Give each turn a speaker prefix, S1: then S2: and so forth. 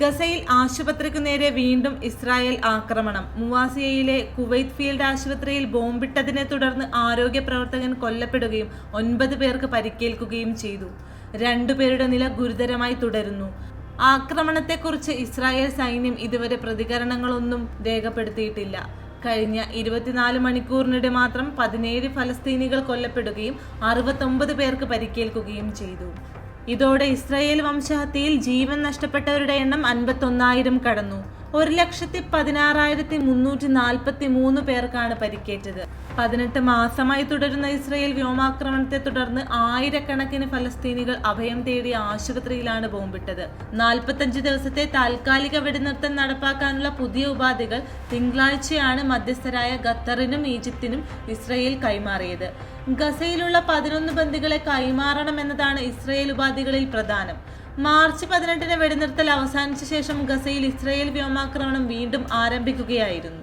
S1: ഗസയിൽ ആശുപത്രിക്ക് നേരെ വീണ്ടും ഇസ്രായേൽ ആക്രമണം. മുവാസിയയിലെ കുവൈത്ത് ഫീൽഡ് ആശുപത്രിയിൽ ബോംബിട്ടതിനെ തുടർന്ന് ആരോഗ്യ പ്രവർത്തകൻ കൊല്ലപ്പെടുകയും ഒൻപത് പേർക്ക് പരിക്കേൽക്കുകയും ചെയ്തു. രണ്ടുപേരുടെ നില ഗുരുതരമായി തുടരുന്നു. ആക്രമണത്തെക്കുറിച്ച് ഇസ്രായേൽ സൈന്യം ഇതുവരെ പ്രതികരണങ്ങളൊന്നും രേഖപ്പെടുത്തിയിട്ടില്ല. കഴിഞ്ഞ ഇരുപത്തിനാല് മണിക്കൂറിനിടെ മാത്രം പതിനേഴ് ഫലസ്തീനികൾ കൊല്ലപ്പെടുകയും അറുപത്തൊമ്പത് പേർക്ക് പരിക്കേൽക്കുകയും ചെയ്തു. ഇതോടെ ഇസ്രായേൽ വംശഹത്യയിൽ ജീവൻ നഷ്ടപ്പെട്ടവരുടെ എണ്ണം അൻപത്തൊന്നായിരം കടന്നു. ഒരു ലക്ഷത്തി പതിനാറായിരത്തി മുന്നൂറ്റി നാൽപ്പത്തി മൂന്ന് പേർക്കാണ് പരിക്കേറ്റത്. പതിനെട്ട് മാസമായി തുടരുന്ന ഇസ്രയേൽ വ്യോമാക്രമണത്തെ തുടർന്ന് ആയിരക്കണക്കിന് ഫലസ്തീനികൾ അഭയം തേടി ആശുപത്രിയിലാണ് ബോംബിട്ടത്. നാൽപ്പത്തഞ്ച് ദിവസത്തെ താൽക്കാലിക വെടിനിർത്തം നടപ്പാക്കാനുള്ള പുതിയ ഉപാധികൾ തിങ്കളാഴ്ചയാണ് മധ്യസ്ഥരായ ഖത്തറിനും ഈജിപ്തിനും ഇസ്രയേൽ കൈമാറിയത്. ഗസയിലുള്ള പതിനൊന്ന് ബന്ദികളെ കൈമാറണമെന്നതാണ് ഇസ്രയേൽ ഉപാധികളിൽ പ്രധാനം. മാർച്ച് പതിനെട്ടിന് വെടിനിർത്തൽ അവസാനിച്ച ശേഷം ഗസയിൽ ഇസ്രയേൽ വ്യോമാക്രമണം വീണ്ടും ആരംഭിക്കുകയായിരുന്നു.